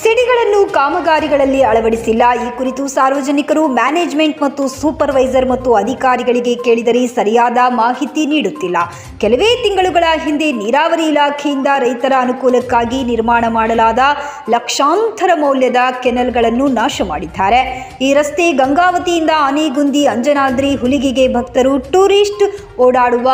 ಸಿಡಿಗಳನ್ನು ಕಾಮಗಾರಿಗಳಲ್ಲಿ ಅಳವಡಿಸಿಲ್ಲ. ಈ ಕುರಿತು ಸಾರ್ವಜನಿಕರು ಮ್ಯಾನೇಜ್ಮೆಂಟ್ ಮತ್ತು ಸೂಪರ್ವೈಸರ್ ಮತ್ತು ಅಧಿಕಾರಿಗಳಿಗೆ ಕೇಳಿದರೆ ಸರಿಯಾದ ಮಾಹಿತಿ ನೀಡುತ್ತಿಲ್ಲ. ಕೆಲವೇ ತಿಂಗಳುಗಳ ಹಿಂದೆ ನೀರಾವರಿ ಇಲಾಖೆಯಿಂದ ರೈತರ ಅನುಕೂಲಕ್ಕಾಗಿ ನಿರ್ಮಾಣ ಮಾಡಲಾದ ಲಕ್ಷಾಂತರ ಮೌಲ್ಯದ ಕೆನಲ್ಗಳನ್ನು ನಾಶ ಮಾಡಿದ್ದಾರೆ. ಈ ರಸ್ತೆ ಗಂಗಾವತಿಯಿಂದ ಆನೆಗುಂದಿ, ಅಂಜನಾದ್ರಿ ಹುಲಿಗಿಗೆ ಭಕ್ತರು ಟೂರಿಸ್ಟ್ ಓಡಾಡುವ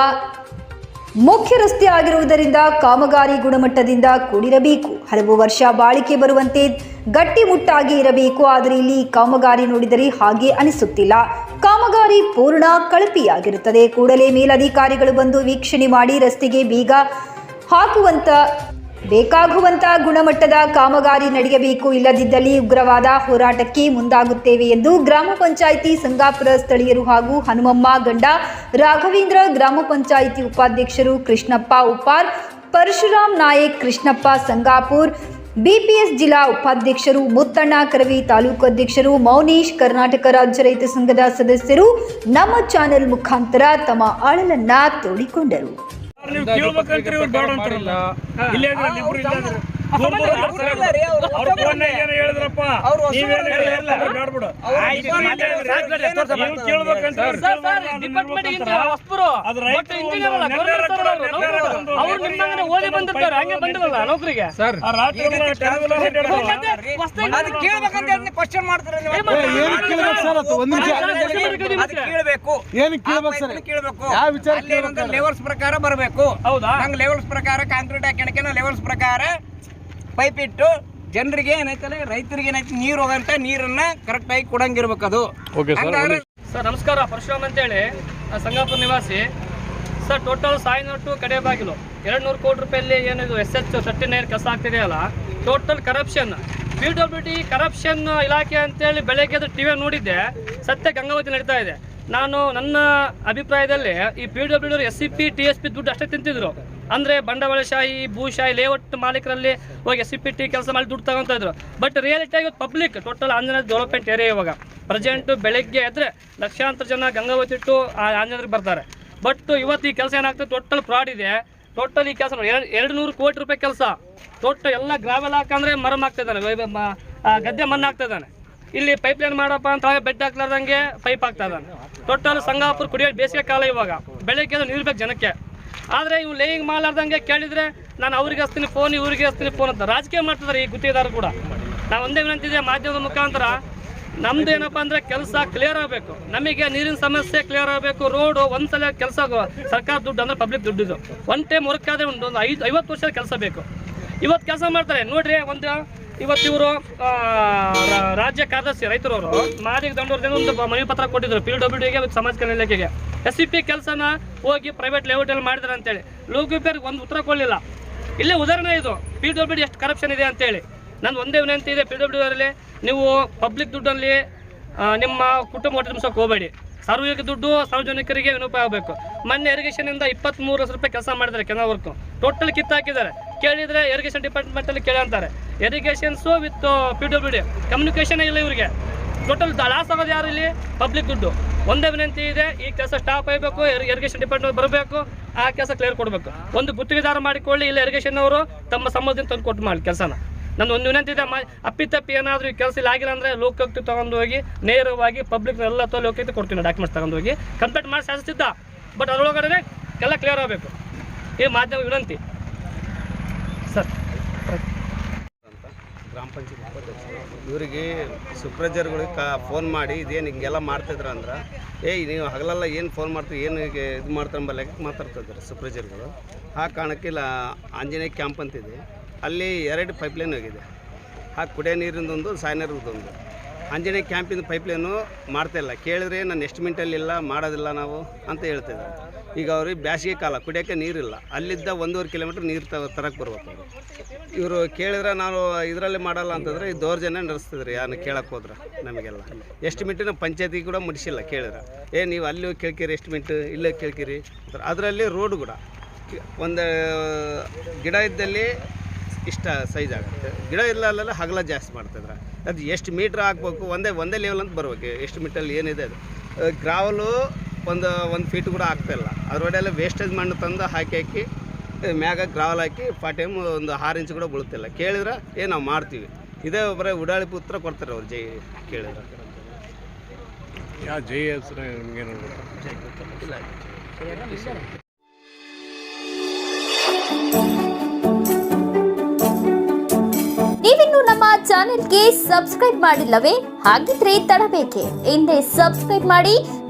ಮುಖ್ಯ ರಸ್ತೆ ಆಗಿರುವುದರಿಂದ ಕಾಮಗಾರಿ ಗುಣಮಟ್ಟದಿಂದ ಕೂಡಿರಬೇಕು. ಹಲವು ವರ್ಷ ಬಾಳಿಕೆ ಬರುವಂತೆ ಗಟ್ಟಿಮುಟ್ಟಾಗಿ ಇರಬೇಕು. ಆದರೆ ಇಲ್ಲಿ ಕಾಮಗಾರಿ ನೋಡಿದರೆ ಹಾಗೆ ಅನಿಸುತ್ತಿಲ್ಲ. ಕಾಮಗಾರಿ ಪೂರ್ಣ ಕಳಪಿಯಾಗಿರುತ್ತದೆ. ಕೂಡಲೇ ಮೇಲಧಿಕಾರಿಗಳು ಬಂದು ವೀಕ್ಷಣೆ ಮಾಡಿ ರಸ್ತೆಗೆ ಬೀಗ ಹಾಕುವಂತ ಬೇಕಾಗುವಂತ ಗುಣಮಟ್ಟದ ಕಾಮಗಾರಿ ನಡೆಯಬೇಕು, ಇಲ್ಲದಿದ್ದಲ್ಲಿ ಉಗ್ರವಾದ ಹೋರಾಟಕ್ಕೆ ಮುಂದಾಗುತ್ತೇವೆ ಎಂದು ಗ್ರಾಮ ಪಂಚಾಯಿತಿ ಸಂಗಾಪುರ ಸ್ಥಳೀಯರು ಹಾಗೂ ಹನುಮಮ್ಮ ಗಂಡ ರಾಘವೇಂದ್ರ ಗ್ರಾಮ ಪಂಚಾಯಿತಿ ಉಪಾಧ್ಯಕ್ಷರು ಕೃಷ್ಣಪ್ಪ ಉಪಾರ್ ಪರಶುರಾಮ್ ನಾಯಕ್ ಕೃಷ್ಣಪ್ಪ ಸಂಗಾಪುರ್, ಬಿಪಿಎಸ್ ಜಿಲ್ಲಾ ಉಪಾಧ್ಯಕ್ಷರು ಮುತ್ತಣ್ಣ ಕರವಿ ತಾಲೂಕು ಅಧ್ಯಕ್ಷರು ಮೌನೀಶ್, ಕರ್ನಾಟಕ ರಾಜ್ಯ ರೈತ ಸಂಘದ ಸದಸ್ಯರು ನಮ್ಮ ಚಾನೆಲ್ ಮುಖಾಂತರ ತಮ್ಮ ಅಳಲನ್ನ ತೋಡಿಕೊಂಡರು. ನೀವು ಕೇಳ್ಬೇಕಂತ್ರಿ ಇವ್ರು ಬೇಡ ಅಂತಾರಲ್ಲ. ಇಲ್ಲೇ ಇಬ್ರು ಇಲ್ಲ ಓದಿ ಬಂದಿರ್ತಾರೆ ಹಂಗೆ ಬಂದಿರಲ್ಲ ನೌಕರಿಗೆ ಕ್ವಶನ್ ಮಾಡ್ತಾರೆ ಲೆವೆಲ್ಸ್ ಪ್ರಕಾರ ಬರಬೇಕು ಹೌದಾ? ಲೆವೆಲ್ಸ್ ಪ್ರಕಾರ ಕಾಂಕ್ರೀಟ್ ಹಾಕಿ ಲೆವೆಲ್ಸ್ ಪ್ರಕಾರ ಪೈಪ್ ಇಟ್ಟು ಜನರಿಗೆ ಏನಾಯ್ತಲ್ಲ ರೈತರಿಗೆ ಏನಾಯ್ತು ನೀರು ಹೋಗಂತ ನೀರನ್ನ ಕರೆಕ್ಟ್ ಆಗಿ ಕೊಡಂಗಿರ್ಬೇಕು ಅದು. ಹಂಗಾದ್ರೆ ಸರ್ ನಮಸ್ಕಾರ ಪರಶುರಾಮ್ ಅಂತೇಳಿ ನಾನು ಸಂಗಾಪುರ ನಿವಾಸಿ. ಸರ್ ಟೋಟಲ್ ಸಾಯಿನೂರು ಟು ಕಡೆ ಬಾಗಿಲು. ಎರಡು ನೂರು ಕೋಟಿ ರೂಪಾಯಲ್ಲಿ ಏನಿದು ಎಸ್ ಎಚ್ ತರ್ಟಿ ನೈನ್ ಕೆಲಸ ಆಗ್ತಿದೆಯಲ್ಲ total corruption P W D corruption ಇಲಾಖೆ ಅಂತೇಳಿ ಬೆಳಗ್ಗೆ ಅದು ಟಿವಿ ನೋಡಿದ್ದೆ. ಸತ್ಯ ಗಂಗಾವತಿ ನಡೀತಾ ಇದೆ. ನಾನು ನನ್ನ ಅಭಿಪ್ರಾಯದಲ್ಲಿ ಈ P W D S C P T S P ದುಡ್ಡು ಅಷ್ಟೇ ತಿಂತಿದ್ರು. ಅಂದರೆ ಬಂಡವಾಳಶಾಹಿ, ಭೂಶಾಹಿ ಲೇಔಟ್ ಮಾಲೀಕರಲ್ಲಿ ಹೋಗಿ ಎಸ್ ಸಿ ಪಿ ಟಿ ಕೆಲಸ ಮಾಡಿ ದುಡ್ಡು ತಗೊಂತ ಇದ್ರು. ಬಟ್ ರಿಯಾಲಿಟಿ ಆಗಿ public total Anjaneya development area ಇವಾಗ. ಪ್ರೆಸೆಂಟ್ ಬೆಳಗ್ಗೆ ಎದ್ರೆ ಲಕ್ಷಾಂತರ ಜನ ಗಂಗಾವತಿ ಆ ಆಂಜನೇಯರಿಗೆ ಬರ್ತಾರೆ. ಬಟ್ ಇವತ್ತು ಈ ಕೆಲಸ ಏನಾಗ್ತದೆ? ಟೋಟಲ್ ಫ್ರಾಡ್ ಇದೆ. ಟೋಟಲ್ ಈ ಕೆಲಸ ಎರಡು ನೂರು ಕೋಟಿ ರೂಪಾಯಿ ಕೆಲಸ. ಟೋಟಲ್ ಎಲ್ಲ ಗ್ರಾವೆಲ್ ಹಾಕಂದ್ರೆ ಮರಮ್ ಆಗ್ತಾ ಮ- ಗದ್ದೆ ಮಣ್ಣು ಹಾಕ್ತಿದ್ದಾನೆ ಇಲ್ಲಿ ಪೈಪ್ ಲೈನ್ ಮಾಡಪ್ಪ ಅಂತ ಬೆಡ್ ಹಾಕ್ಲಾರ್ದಂಗೆ ಪೈಪ್ ಆಗ್ತಾ ಇದ್ದಾನೆ. ಟೋಟಲ್ ಸಂಗಾಪುರ ಕುಡಿಯೋ ಬೇಸಿಗೆ ಕಾಲ ಇವಾಗ. ಬೆಳಗ್ಗೆ ನೀರು ಬೇಕು ಜನಕ್ಕೆ. ಆದರೆ ಇವ್ನು ಲೇಯಿಂಗ್ ಮಾಡಲಾರ್ದಂಗೆ ಕೇಳಿದರೆ ನಾನು ಅವ್ರಿಗೆ ಹಸ್ತೀನಿ ಫೋನ್ ಇವ್ರಿಗೆ ಹಚ್ತೀನಿ ಫೋನ್ ಅಂತ. ರಾಜಕೀಯ ಮಾಡ್ತಿದ್ದಾರೆ ಈ ಗುತ್ತಿಗೆದಾರರು ಕೂಡ. ನಾವು ಒಂದೇ ವಿನಂತಿದೆ ಮಾಧ್ಯಮದ ಮುಖಾಂತರ ನಮ್ದು ಏನಪ್ಪ ಅಂದರೆ ಕೆಲಸ ಕ್ಲಿಯರ್ ಆಗಬೇಕು. ನಮಗೆ ನೀರಿನ ಸಮಸ್ಯೆ ಕ್ಲಿಯರ್ ಆಗಬೇಕು. ರೋಡು ಒಂದ್ಸಲ ಕೆಲಸ ಸರ್ಕಾರ ದುಡ್ಡು ಅಂದರೆ ಪಬ್ಲಿಕ್ ದುಡ್ಡಿದು ಒನ್ ಟೈಮ್ ವರ್ಕ್ ಆದರೆ ಒಂದು ಒಂದು ಐದು ಐವತ್ತು ವರ್ಷದ ಕೆಲಸ ಬೇಕು. ಇವತ್ತು ಕೆಲಸ ಮಾಡ್ತಾರೆ. ನೋಡ್ರಿ ಒಂದು ಇವತ್ತು ಇವರು ರಾಜ್ಯ ಕಾರ್ಯದರ್ಶಿ ರೈತರವರು ಮಾದಿಗ ದಂಡೂರದಿಂದ ಒಂದು ಮನವಿ ಪತ್ರ ಕೊಟ್ಟಿದ್ರು ಪಿ ಡಬ್ಲ್ಯೂ ಡಿಗೆ ಸಮಾಜ ಕಲ್ಯಾಣ ಇಲಾಖೆಗೆ. ಎಸ್ ಸಿ ಪಿ ಕೆಲಸನ ಹೋಗಿ ಪ್ರೈವೇಟ್ ಲೇಔಟಲ್ಲಿ ಮಾಡಿದ್ರು ಅಂತೇಳಿ. ಲೋಕೋಪೇರಿಗೆ ಒಂದು ಉತ್ತರ ಕೊಡಲಿಲ್ಲ. ಇಲ್ಲೇ ಉದಾಹರಣೆ ಇದು ಪಿ ಡಬ್ಲ್ಯೂ ಡಿ ಎಷ್ಟು ಕರಪ್ಷನ್ ಇದೆ ಅಂತೇಳಿ. ನಾನು ಒಂದೇ ವಿನಂತಿ ಇದೆ ಪಿ ಡಬ್ಲ್ಯೂ ಅವರಲ್ಲಿ, ನೀವು ಪಬ್ಲಿಕ್ ದುಡ್ಡಲ್ಲಿ ನಿಮ್ಮ ಕುಟುಂಬ ಹೊಟ್ಟೆ ತುಂಬಿಸೋಕೆ ಹೋಗಬೇಡಿ. ಸಾರ್ವಜನಿಕ ದುಡ್ಡು ಸಾರ್ವಜನಿಕರಿಗೆ ವಿನೋಪ ಆಗಬೇಕು. ಮೊನ್ನೆ ಇರಿಗೇಷನ್ ಇಂದ ಇಪ್ಪತ್ತ್ಮೂರು ಲಕ್ಷ ರೂಪಾಯಿ ಕೆಲಸ ಮಾಡಿದ್ದಾರೆ ಕೆನಲ್ ವರ್ಕ್ ಟೋಟಲ್ ಕಿತ್ತಾಕಿದ್ದಾರೆ. ಕೇಳಿದರೆ ಇರಿಗೇಷನ್ ಡಿಪಾರ್ಟ್ಮೆಂಟಲ್ಲಿ ಕೇಳಿ ಅಂತಾರೆ. ಇರಿಗೇಷನ್ಸು with P W D communication ಇಲ್ಲ ಇವರಿಗೆ. ಟೋಟಲ್ ಲಾಸ್ ಆಗೋದು ಯಾರು ಇಲ್ಲಿ? ಪಬ್ಲಿಕ್ ದುಡ್ಡು. ಒಂದೇ ವಿನಂತಿ ಇದೆ, ಈ ಕೆಲಸ ಸ್ಟಾಪ್ ಆಗಬೇಕು ಇರಿಗೇಷನ್ ಡಿಪಾರ್ಟ್ಮೆಂಟ್ ಬರಬೇಕು, ಆ ಕೆಲಸ ಕ್ಲಿಯರ್ ಕೊಡಬೇಕು. ಒಂದು ಗುತ್ತಿಗೆದಾರ ಮಾಡಿಕೊಳ್ಳಿ, ಇಲ್ಲ ಇರಿಗೇಷನ್ ಅವರು ತಮ್ಮ ಸಂಬಂಧದಿಂದ ತಂದು ಕೊಟ್ಟು ಮಾಡಿ ಕೆಲಸನ. ನನ್ನ ಒಂದು ವಿನಂತಿ ಇದೆ ಅಪ್ಪಿತಪ್ಪಿ ಏನಾದರೂ ಈ ಕೆಲಸ ಆಗಿಲ್ಲ ಅಂದರೆ ಲೋಕಾಯುಕ್ತ ತಗೊಂಡು ಹೋಗಿ, ನೇರವಾಗಿ ಪಬ್ಲಿಕ್ ಎಲ್ಲ ತೋ ಲೋಕಾಯುಕ್ತ ಕೊಡ್ತೀನಿ ಡಾಕ್ಯುಮೆಂಟ್ಸ್ ತಗೊಂಡು ಹೋಗಿ. ಕಂಪ್ಲೇಂಟ್ ಮಾಡಿ ಸಾಧಿಸ್ತಿದ್ದ ಬಟ್ ಅದರೊಳಗಡೆ ಎಲ್ಲ ಕ್ಲಿಯರ್ ಆಗಬೇಕು. ಈ ಮಾಧ್ಯಮ ವಿನಂತಿ. ಸರ್. ಗ್ರಾಮ ಪಂಚಾಯತ್ ಇವರಿಗೆ ಸೂಪರ್ವೈಸರ್ಗಳಿಗೆ ಕಾ ಫೋನ್ ಮಾಡಿ, ಇದೇನು ಹಿಂಗೆಲ್ಲ ಮಾಡ್ತಿದ್ರ ಅಂದ್ರೆ ಏಯ್ ನೀವು ಹಗಲೆಲ್ಲ ಏನು ಫೋನ್ ಮಾಡ್ತೀವಿ ಏನು ಹೀಗೆ ಇದು ಮಾಡ್ತಾರೆ ಲೆಕ್ಕ ಮಾತಾಡ್ತಿದ್ದಾರೆ ಸುಪ್ರೈಜರ್ಗಳು ಆ ಕಾರಣಕ್ಕೆ ಇಲ್ಲ, ಆಂಜನೇಯ ಕ್ಯಾಂಪ್ ಅಂತಿದೆ. ಅಲ್ಲಿ ಎರಡು ಪೈಪ್ಲೈನ್ ಹೋಗಿದೆ. ಆ ಕುಡಿಯೋ ನೀರಿಂದೊಂದು ಒಂದು ಆಂಜನೇಯ ಕ್ಯಾಂಪಿಂದ ಪೈಪ್ಲೈನು ಮಾಡ್ತಾಯಿಲ್ಲ ಕೇಳಿದ್ರೆ, ನಾನು ಎಸ್ಟಿಮೇಟಲ್ಲಿ ಇಲ್ಲ, ಮಾಡೋದಿಲ್ಲ ನಾವು ಅಂತ ಹೇಳ್ತಿದ್ದಾರೆ. ಈಗ ಅವ್ರಿಗೆ ಬ್ಯಾಸಿಗೆ ಕಾಲ, ಕುಡಿಯೋಕ್ಕೆ ನೀರಿಲ್ಲ. ಅಲ್ಲಿದ್ದ ಒಂದೂವರೆ ಕಿಲೋಮೀಟ್ರ್ ನೀರು ತ ತರಕ್ಕೆ ಬರ್ಬೇಕು ಅವರು. ಇವರು ಕೇಳಿದ್ರೆ ನಾನು ಇದರಲ್ಲಿ ಮಾಡಲ್ಲ ಅಂತಂದ್ರೆ ಈ ದೌರ್ಜನ್ಯ ನಡೆಸ್ತಿದ್ರು ಯಾರನ್ನ ಕೇಳಕ್ಕೆ ಹೋದ್ರೆ ನಮಗೆಲ್ಲ. ಎಷ್ಟು ಮಿಂಟಿನ ಪಂಚಾಯತಿ ಕೂಡ ಮುಡಿಸಿಲ್ಲ ಕೇಳಿದ್ರೆ. ಏ, ನೀವು ಅಲ್ಲಿ ಹೋಗಿ ಎಷ್ಟು ಎಸ್ಟಿಮೇಟ್ ಇಲ್ಲೇ ಕೇಳ್ಕಿರಿ. ಅದರಲ್ಲಿ ರೋಡ್ ಕೂಡ. ಒಂದು, ಗಿಡ ಇದ್ದಲ್ಲಿ ಇಷ್ಟ ಸೈಜ್ ಆಗುತ್ತೆ. ಗಿಡ ಇಲ್ಲ ಅಲ್ಲೆಲ್ಲ ಹಗಲ ಜಾಸ್ತಿ ಮಾಡ್ತಿದ್ರೆ. ಅದು ಎಷ್ಟು ಮೀಟ್ರ್ ಹಾಕ್ಬೇಕು, ಒಂದೇ ಒಂದೇ ಲೆವೆಲ್ ಅಂತ ಬರ್ಬೇಕು. ಎಷ್ಟು ಮೀಟ್ರಲ್ಲಿ ಏನಿದೆ ಅದು. ಗ್ರಾವಲು ಒಂದು ಒಂದು ಫೀಟ್ ಕೂಡ ಆಗ್ತಾಯಿಲ್ಲ ಅದರೊಡೆ ಎಲ್ಲ ವೇಸ್ಟೇಜ್ ಮಣ್ಣು ತಂದು ಹಾಕಿ ಹಾಕಿ ಮ್ಯಾಗ ಗ್ರಾವಲ್ ಹಾಕಿ ಟೈಮ್ ಒಂದು ಆರು ಇಂಚ್ ಕೂಡ ಬೀಳುತ್ತಿಲ್ಲ. ಕೇಳಿದ್ರೆ ಏ ನಾವು ಮಾಡ್ತೀವಿ? ಇದೇ ಬರೀ ಉಡಾಳಿ ಪುತ್ರ ಕೊಡ್ತಾರೆ ಅವ್ರು ಜೈ ಕೇಳಿದ್ರೆ. ಯಾವ ಜೈ ಹೆಸರು ನಿಮ್ಗೇನು ನೀವಿನ್ನು ನಮ್ಮ ಚಾನೆಲ್ಗೆ ಸಬ್ಸ್ಕ್ರೈಬ್ ಮಾಡಿಲ್ಲವೇ? ಹಾಗಿದ್ರೆ ತಡಬೇಕೆ. ಹಿಂದೆ ಸಬ್ಸ್ಕ್ರೈಬ್ ಮಾಡಿ